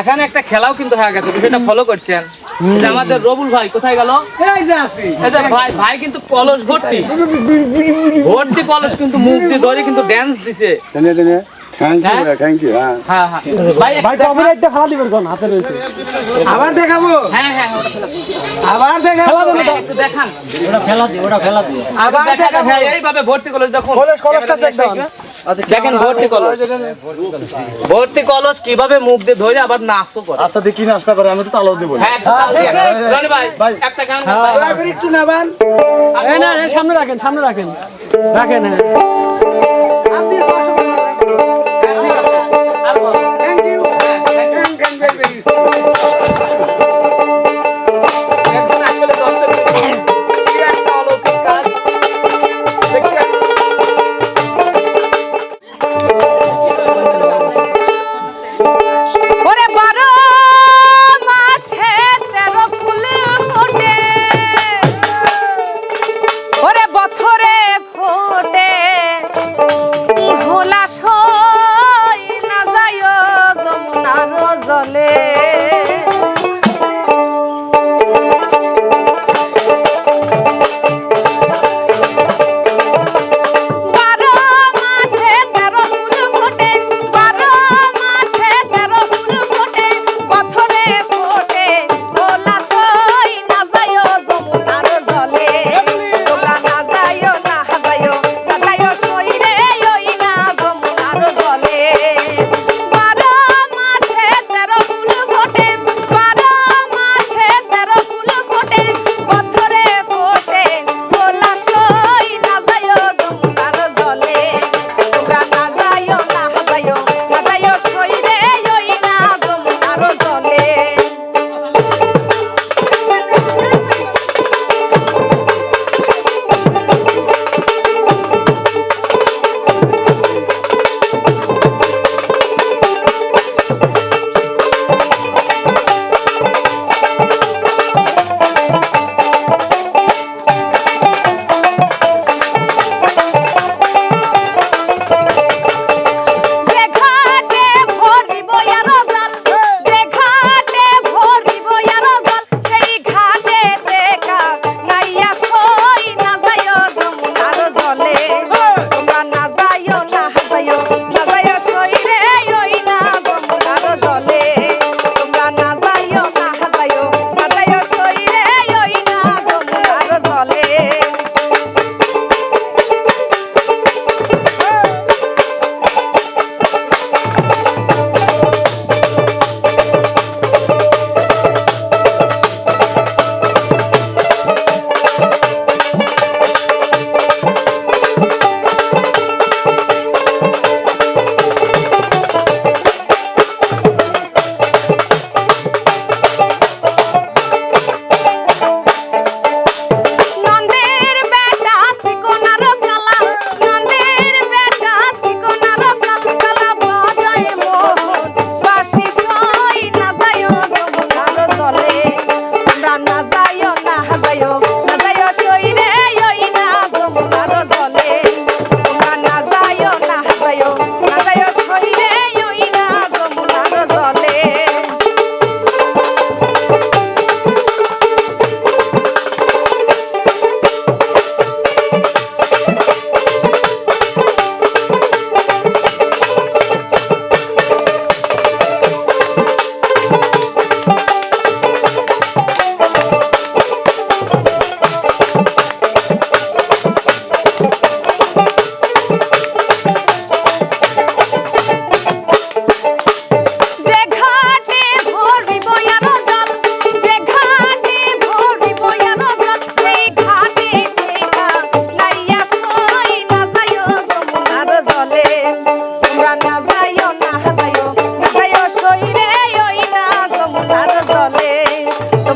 এখানে একটা খেলাও কিন্তু হয়ে গেছে বিষয়টা ফলো করছেন। আমাদের রবুল ভাই কোথায় গেল? এই যে আছি। এই যে ভাই ভাই কিন্তু কলস ভর্তি। ভর্তি কলস কিন্তু মুখ দিয়ে ধরে কিন্তু ড্যান্স দিছে। হ্যাঁ? হ্যাঁ। হ্যাঁ হ্যাঁ। আবার দেখাবো? হ্যাঁ হ্যাঁ। আবার দেখাবো? হ্যাঁ, দেখান। ওটা ফেলা দিও ওটা ফেলা দিও আবার দেখাবো? এইভাবে ভর্তি কলস দেখুন। দাও। দেখেন ভর্তি কলস। ভর্তি কলস কীভাবে মুখ দিয়ে ধরে আবার নাচও করে? আচ্ছা দেখি নাস্তা করে আমি তো তালও দেবো। হ্যাঁ একটু ভাই ভাই। একটা গান একটু নামান না সামনে রাখেন সামনে রাখেন। রাখেন হ্যাঁ।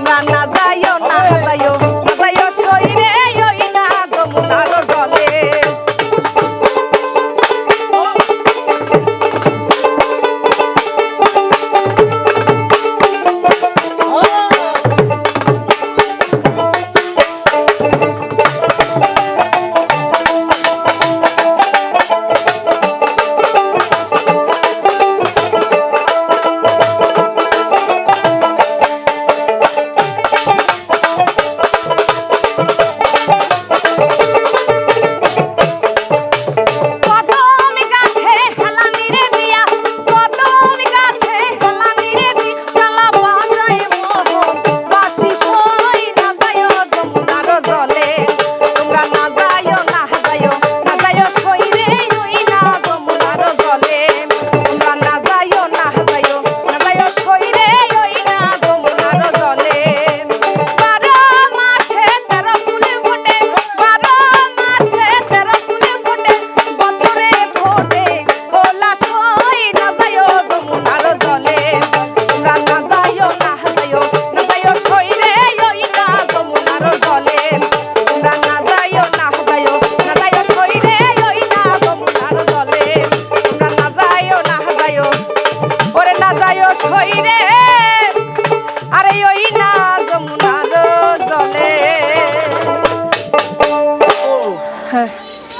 i'm gana dayo na dayo.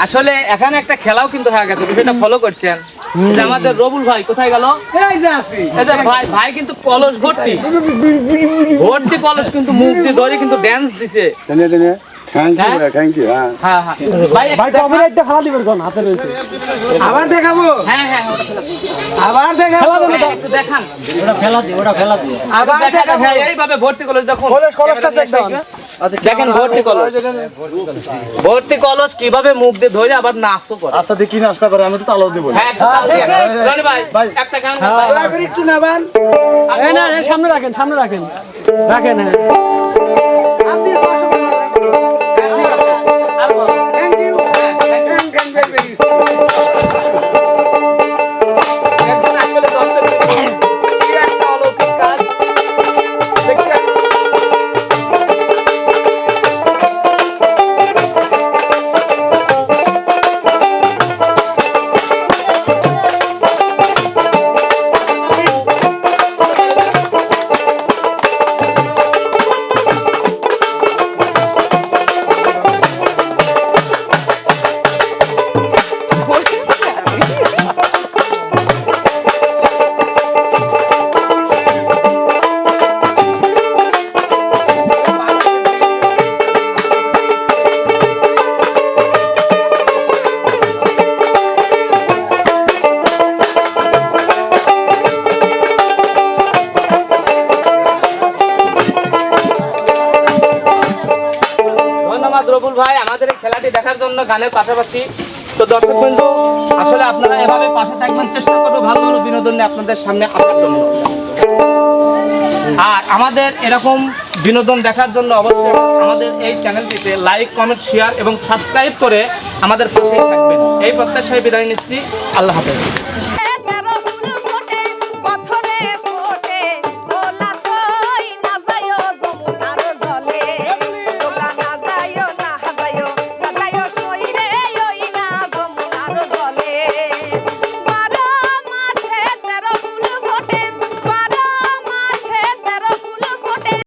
আসলে এখানে একটা খেলাও কিন্তু হয়ে গেছে বিষয়টা ফলো করছেন। আমাদের রবুল ভাই কোথায় গেল? এই যে আছি। এই যে ভাই ভাই কিন্তু কলস ভর্তি। ভর্তি কলস কিন্তু মুখ দিয়ে ধরে কিন্তু ড্যান্স দিছে। থ্যাংক ইউ হ্যাঁ? থ্যাংক ইউ হ্যাঁ। হ্যাঁ হ্যাঁ। ভাই ভাই একটা টমেটো একটা খেলা দিবেন কোন? হাতে রয়েছে। আবার দেখাবো? হ্যাঁ হ্যাঁ ওটা হ্যাঁ, দেখাবো? এইভাবে ভর্তি কলস দেখুন। কলস- কলসটা check দাও। দেখেন ভর্তি কলস। ভর্তি কলস কীভাবে মুখ দিয়ে ধরে আবার নাচও করে। আচ্ছা দেখি নাস্তা করে আমি তো তালাও দেবো হ্যাঁ একটু তাল রনি ভাই ভাই। একটা গান দয়া একটু নামান। না সামনে রাখেন সামনে রাখেন। রাখেন হ্যাঁ। রবুল ভাই, আমাদের এই খেলাটি দেখার জন্য গানের পাশাপাশি। তো দর্শক বিন্দু আসলে আপনারা এভাবে পাশে থাকবেন, চেষ্টা করব ভালো ভালো বিনোদন নিয়ে আপনাদের সামনে আসার জন্য। আর আমাদের এরকম বিনোদন দেখার জন্য অবশ্যই আমাদের এই চ্যানেলটিতে লাইক, কমেন্ট, শেয়ার এবং সাবস্ক্রাইব করে আমাদের পাশেই থাকবেন। এই প্রত্যাশায় বিদায় নিচ্ছি। আল্লাহ হাফেজ।